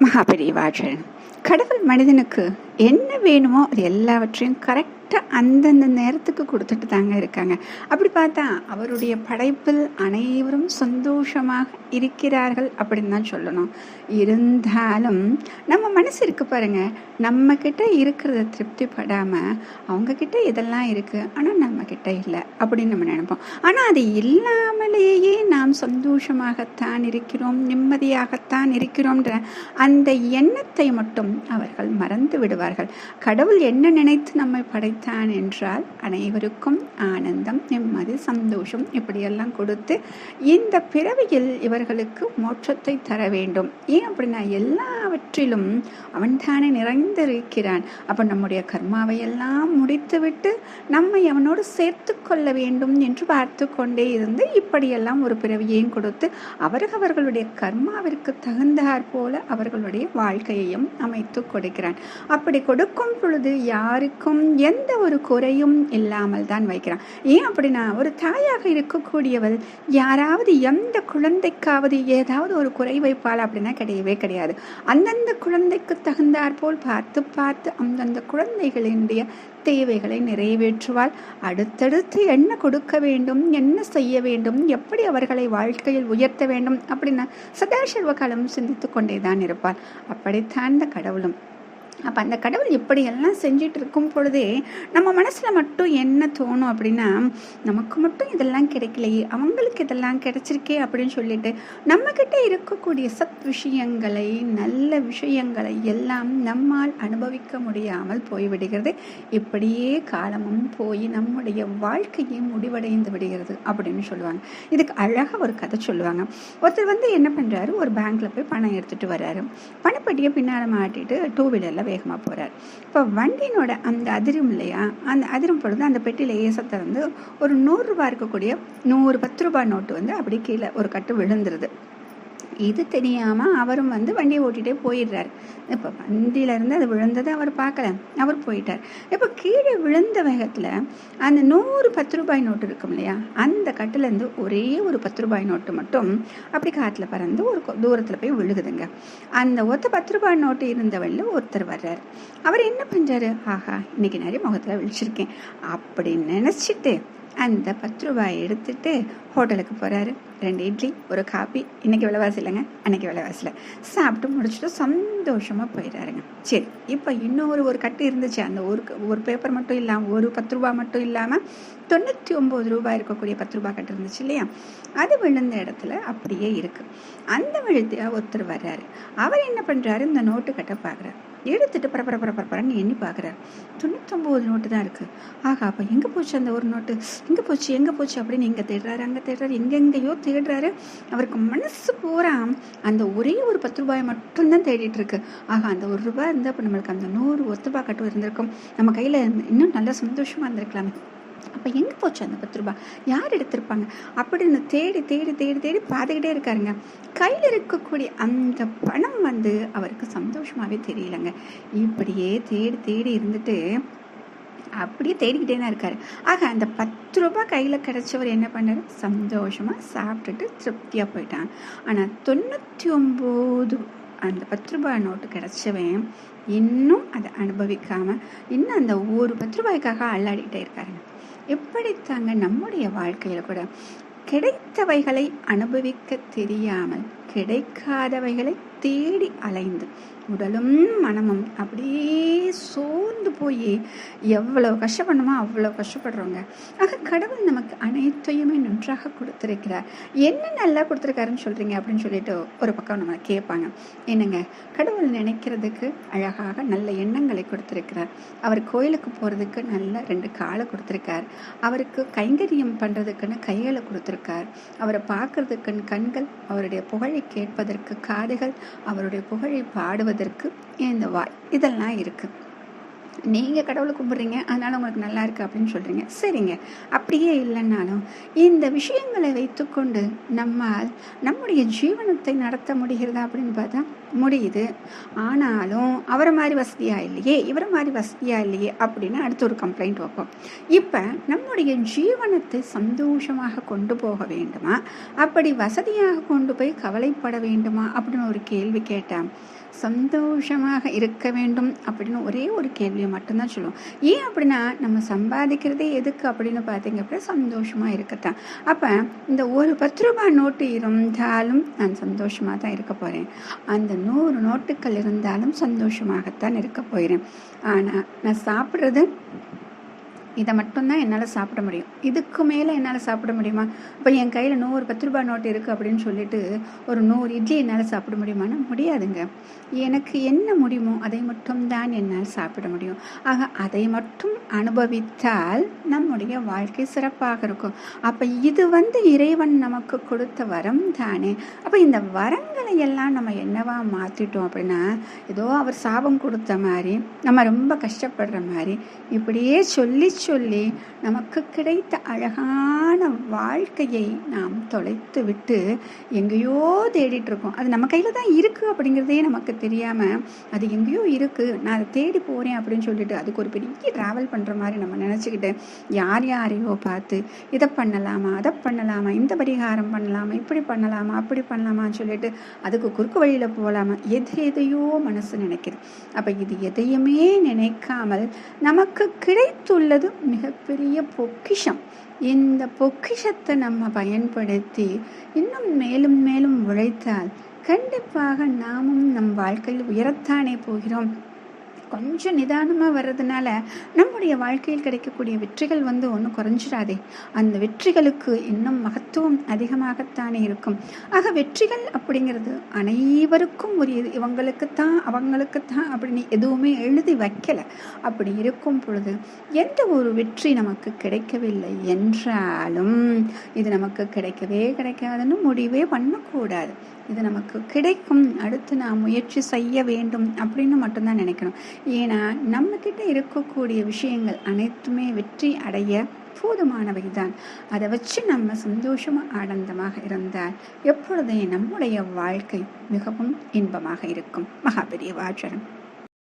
மகாபெரிவாஜன் கடவுள் மனிதனுக்கு என்ன வேணுமோ அது எல்லாவற்றையும் கரெக்ட் கரெக்டாக அந்தந்த நேரத்துக்கு கொடுத்துட்டு தாங்க இருக்காங்க. அப்படி பார்த்தா அவருடைய படைப்பில் அனைவரும் சந்தோஷமாக இருக்கிறார்கள் அப்படின்னு தான் சொல்லணும். இருந்தாலும் நம்ம மனசு இருக்கு பாருங்க. நம்ம கிட்ட இருக்கிறத திருப்திப்படாமல் அவங்க கிட்ட இதெல்லாம் இருக்கு ஆனால் நம்ம கிட்ட இல்லை அப்படின்னு நம்ம நினைப்போம். ஆனால் அது இல்லாமலேயே நாம் சந்தோஷமாகத்தான் இருக்கிறோம் நிம்மதியாகத்தான் இருக்கிறோம்ன்ற அந்த எண்ணத்தை மட்டும் அவர்கள் மறந்து விடுவார்கள். கடவுள் என்ன நினைத்து நம்மை படைத்தான் என்றால் அனைவருக்கும் ஆனந்தம் நிம்மதி சந்தோஷம் இப்படியெல்லாம் கொடுத்து இந்த பிறவியில் இவர்களுக்கு மோட்சத்தை தர வேண்டும். ஏன் அப்படின்னா எல்லாவற்றிலும் அவன்தானே நிறைந்திருக்கிறான். அப்போ நம்முடைய கர்மாவை எல்லாம் முடித்துவிட்டு நம்மை அவனோடு சேர்த்து கொள்ள வேண்டும் என்று பார்த்து கொண்டே இருந்து இப்படியெல்லாம் ஒரு பிறவியையும் கொடுத்து அவர்களுடைய கர்மாவிற்கு தகுந்தாற் போல அவர்களுடைய வாழ்க்கையையும் அமைத்து கொடுக்கிறான். அப்படி கொடுக்கும் பொழுது யாருக்கும் எந்த ஒரு குறையும் இல்லாமல் தான் வைக்கிறான். ஏன் அப்படின்னா ஒரு தாயாக இருக்கக்கூடியவள் யாராவது எந்த குழந்தைக்காவது ஏதாவது ஒரு குறை வைப்பாள் அப்படின்னா கிடையவே கிடையாது. அந்தந்த குழந்தைக்கு தகுந்தாற்போல் பார்த்து பார்த்து அந்தந்த குழந்தைகளினுடைய தேவைகளை நிறைவேற்றுவாள். அடுத்தடுத்து என்ன கொடுக்க வேண்டும் என்ன செய்ய வேண்டும் எப்படி அவர்களை வாழ்க்கையில் உயர்த்த வேண்டும் அப்படின்னு சதாசிவ காலம் சிந்தித்து கொண்டே தான் இருப்பாள். அப்படித்தான் இந்த கடவுளும். அப்போ அந்த கடவுள் இப்படியெல்லாம் செஞ்சிட்டு இருக்கும் பொழுதே நம்ம மனசில் மட்டும் என்ன தோணும் அப்படின்னா நமக்கு மட்டும் இதெல்லாம் கிடைக்கலையே அவங்களுக்கு இதெல்லாம் கிடைச்சிருக்கே அப்படின்னு சொல்லிட்டு நம்மக்கிட்ட இருக்கக்கூடிய சத் விஷயங்களை நல்ல விஷயங்களை எல்லாம் நம்மால் அனுபவிக்க முடியாமல் போய்விடுகிறது. இப்படியே காலமும் போய் நம்முடைய வாழ்க்கையை முடிவடைந்து விடுகிறது அப்படின்னு சொல்லுவாங்க. இதுக்கு அழகாக ஒரு கதை சொல்லுவாங்க. ஒருத்தர் வந்து என்ன பண்ணுறாரு ஒரு பேங்க்கில் போய் பணம் எடுத்துகிட்டு வர்றாரு. பணப்பட்டியை பின்னால் மாட்டிட்டு டூ வீலரில் வேகமாக போகிறார் இப்போ வண்டியினோட அந்த அதிரும் இல்லையா? அந்த அதிரும் பொழுது அந்த பெட்டியில் ஏசத்தை வந்து ஒரு நூறுரூபா இருக்கக்கூடிய நூறு பத்து ரூபாய் நோட்டு வந்து அப்படி கீழே ஒரு கட்டு விழுந்துருது. இது தெரியாமல் அவரும் வந்து வண்டியை ஓட்டிகிட்டே போயிடுறாரு. இப்போ வண்டியிலேருந்து அது விழுந்ததை அவர் பார்க்கல. அவர் போயிட்டார். இப்போ கீழே விழுந்த வேகத்தில் அந்த நூறு பத்து ரூபாய் நோட்டு இருக்கும் இல்லையா? அந்த கட்டுலேருந்து ஒரே ஒரு பத்து ரூபாய் நோட்டு மட்டும் அப்படி காற்றுல பறந்து ஒரு தூரத்தில் போய் விழுகுதுங்க. அந்த ஒத்த பத்து ரூபாய் நோட்டு இருந்தவழில் ஒருத்தர் வர்றார். அவர் என்ன பண்ணுறாரு ஆஹா இன்னைக்கு நிறைய முகத்தில் விழிச்சிருக்கேன். அப்படி நினச்சிட்டு அந்த பத்து ரூபாய் எடுத்துட்டு ஹோட்டலுக்கு போகிறாரு ரெண்டு இட்லி ஒரு காப்பி இன்றைக்கி விலைவாசி இல்லைங்க. அன்றைக்கி விலைவாசியில் சாப்பிட்டு முடிச்சுட்டு சந்தோஷமாக போயிடாருங்க சரி இப்போ இன்னொரு ஒரு கட்டு இருந்துச்சு. அந்த ஒரு ஒரு பேப்பர் மட்டும் இல்லாமல் ஒரு பத்து ரூபா மட்டும் இல்லாமல் தொண்ணூற்றி ஒம்பது ரூபாய் இருக்கக்கூடிய பத்து ரூபாய் கட்டு இருந்துச்சு இல்லையா? அது விழுந்த இடத்துல அப்படியே இருக்குது அந்த விழுத்தியாக ஒருத்தர் வர்றாரு. அவர் என்ன பண்ணுறாரு இந்த நோட்டு கட்டை பார்க்குறாரு எடுத்துட்டு பரப்பர பரப்பரப்பரன்னு எண்ணி பார்க்குறாரு தொண்ணூத்தொம்பது நோட்டு தான் இருக்குது ஆகா அப்போ எங்கே போச்சு அந்த ஒரு நோட்டு? எங்கே போச்சு எங்கே போச்சு அப்படின்னு இங்கே தேடுறாரு அங்கே தேடுறாரு எங்கெங்கேயோ தேடுறாரு அவருக்கு மனசு பூரா அந்த ஒரே ஒரு பத்து ரூபாயை மட்டும்தான் தேடிட்டு இருக்கு. ஆகா அந்த ஒரு ரூபாய் இருந்தால் இப்போ நம்மளுக்கு அந்த நூறு ஒத்து ரூபாய் கட்டு இருந்திருக்கும். நம்ம கையில் இன்னும் நல்லா சந்தோஷமாக இருந்திருக்கலாமே. அப்போ எங்கே போச்சு அந்த பத்து ரூபாய்? யார் எடுத்திருப்பாங்க? அப்படின்னு தேடி தேடி தேடி தேடி பார்த்துக்கிட்டே இருக்காருங்க. கையில் இருக்கக்கூடிய அந்த பணம் வந்து அவருக்கு சந்தோஷமாகவே தெரியலங்க. இப்படியே தேடி தேடி இருந்துட்டு அப்படியே தேடிக்கிட்டே தான் இருக்காரு. ஆக அந்த பத்து ரூபாய் கையில் கிடச்சவர் என்ன பண்ணார்? சந்தோஷமாக சாப்பிட்டுட்டு திருப்தியாக போயிட்டான். ஆனால் தொண்ணூற்றி ஒம்பது அந்த பத்து ரூபாய் நோட்டு கிடச்சவன் இன்னும் அதை அனுபவிக்காமல் இன்னும் அந்த ஒரு பத்து ரூபாய்க்காக அல்லாடிக்கிட்டே இருக்காருங்க எப்படித்தாங்க நம்முடைய வாழ்க்கையில் கூட கிடைத்தவைகளை அனுபவிக்க தெரியாமல் கிடைக்காதவைகளை தேடி அலைந்து உடலும் மனமும் அப்படியே சோர்ந்து போய் எவ்வளோ கஷ்டப்படணுமோ அவ்வளோ கஷ்டப்படுறோங்க. ஆக கடவுள் நமக்கு அனைத்தையுமே நன்றாக கொடுத்துருக்கிறார். என்ன நல்லா கொடுத்துருக்காருன்னு சொல்கிறீங்க அப்படின்னு சொல்லிட்டு ஒரு பக்கம் நம்மளை கேட்பாங்க. என்னங்க? கடவுள் நினைக்கிறதுக்கு அழகாக நல்ல எண்ணங்களை கொடுத்துருக்கிறார். அவர் கோயிலுக்கு போகிறதுக்கு நல்ல ரெண்டு காலை கொடுத்துருக்கார். அவருக்கு கைங்கரியம் பண்ணுறதுக்குன்னு கைகளை கொடுத்துருக்கார். அவரை பார்க்கறதுக்குன்னு கண்கள் அவருடைய புகழை கேட்பதற்கு காதுகள் அவருடைய புகழை பாடுவது அதற்கு இந்த வாய்? இதெல்லாம் இருக்குது நீங்கள் கடவுளை கும்பிட்றீங்க அதனால் உங்களுக்கு நல்லா இருக்குது அப்படின்னு சொல்கிறீங்க சரிங்க. அப்படியே இல்லைன்னாலும் இந்த விஷயங்களை வைத்துக்கொண்டு நம்மால் நம்முடைய ஜீவனத்தை நடத்த முடிகிறதா அப்படின்னு பார்த்தா முடியுது. ஆனாலும் அவரை மாதிரி வசதியாக இல்லையே இவரை மாதிரி வசதியாக இல்லையே அப்படின்னு அடுத்து ஒரு கம்ப்ளைண்ட் வைப்போம். இப்போ நம்முடைய ஜீவனத்தை சந்தோஷமாக கொண்டு போக வேண்டுமா? அப்படி வசதியாக கொண்டு போய் கவலைப்பட வேண்டுமா? அப்படின்னு ஒரு கேள்வி கேட்டேன் சந்தோஷமாக இருக்க வேண்டும் அப்படின்னு ஒரே ஒரு கேள்வியை மட்டும்தான் சொல்லுவோம். ஏன் அப்படின்னா நம்ம சம்பாதிக்கிறதே எதுக்கு அப்படின்னு பார்த்தீங்க அப்படின்னா சந்தோஷமாக இருக்கத்தான் அப்போ இந்த ஒரு பத்து ரூபாய் நோட்டு இருந்தாலும் நான் சந்தோஷமாக தான் இருக்க போகிறேன் அந்த நூறு நோட்டுகள் இருந்தாலும் சந்தோஷமாகத்தான் இருக்க போகிறேன். ஆனால் நான் சாப்பிட்றது இதை மட்டும்தான் என்னால் சாப்பிட முடியும். இதுக்கு மேலே என்னால் சாப்பிட முடியுமா? இப்போ என் கையில் நூறு பத்து ரூபாய் நோட்டு இருக்குது அப்படின்னு சொல்லிட்டு ஒரு நூறு இட்லி என்னால் சாப்பிட முடியுமானா முடியாதுங்க. எனக்கு என்ன முடியுமோ அதை மட்டும்தான் என்னால் சாப்பிட முடியும். ஆக அதை மட்டும் அனுபவித்தால் நம்முடைய வாழ்க்கை சிறப்பாக இருக்கும். அப்போ இது வந்து இறைவன் நமக்கு கொடுத்த வரம் தானே. அப்போ இந்த வரங்களை எல்லாம் நம்ம என்னவா மாற்றிட்டோம் அப்படின்னா ஏதோ அவர் சாபம் கொடுத்த மாதிரி நம்ம ரொம்ப கஷ்டப்படுற மாதிரி இப்படியே சொல்லி சொல்லி நமக்கு கிடைத்த அழகான வாழ்க்கையை நாம் தொலைத்து விட்டு எங்கேயோ தேடிட்டு இருக்கோம் அது நம்ம கையில் தான் இருக்குது அப்படிங்கிறதே நமக்கு தெரியாமல் அது எங்கேயோ இருக்குது நான் அதை தேடி போகிறேன் அப்படின்னு சொல்லிட்டு அதுக்கு ஒரு பெரிய ட்ராவல் பண்ணுற மாதிரி நம்ம நினச்சிக்கிட்டு யார் யாரையோ பார்த்து இதை பண்ணலாமா அதை பண்ணலாமா இந்த பரிகாரம் பண்ணலாமா இப்படி பண்ணலாமா அப்படி பண்ணலாமான்னு சொல்லிட்டு அதுக்கு குறுக்கு வழியில் போகலாமா எது எதையோ மனசு நினைக்கிது. அப்போ இது எதையுமே நினைக்காமல் நமக்கு கிடைத்துள்ளது மிகப்பெரிய பொக்கிஷம். இந்த பொக்கிஷத்தை நம்ம பயன்படுத்தி இன்னும் மேலும் மேலும் உழைத்தால் கண்டிப்பாக நாமும் நம் வாழ்க்கையில் உயரத்தானே போகிறோம். கொஞ்சம் நிதானமாக வர்றதுனால நம்முடைய வாழ்க்கையில் கிடைக்கக்கூடிய வெற்றிகள் வந்து ஒன்றும் குறைஞ்சிடாதே. அந்த வெற்றிகளுக்கு இன்னும் மகத்துவம் அதிகமாகத்தானே இருக்கும். ஆக வெற்றிகள் அப்படிங்கிறது அனைவருக்கும் உரியது. இவங்களுக்குத்தான் அவங்களுக்குத்தான் அப்படின்னு எதுவுமே எழுதி வைக்கலை. அப்படி இருக்கும் பொழுது எந்த ஒரு வெற்றி நமக்கு கிடைக்கவில்லை என்றாலும் இது நமக்கு கிடைக்கவே கிடைக்காதுன்னு முடிவே பண்ணக்கூடாது. இது நமக்கு கிடைக்கும். அடுத்து நான் முயற்சி செய்ய வேண்டும் அப்படின்னு மட்டும்தான் நினைக்கணும். ஏன்னா நம்மக்கிட்ட இருக்கக்கூடிய விஷயங்கள் அனைத்துமே வெற்றி அடைய போதுமானவை தான் அதை வச்சு நம்ம சந்தோஷமாக ஆனந்தமாக இருந்தால் எப்பொழுதே நம்முடைய வாழ்க்கை மிகவும் இன்பமாக இருக்கும். மகாபெரிய வாச்சரம்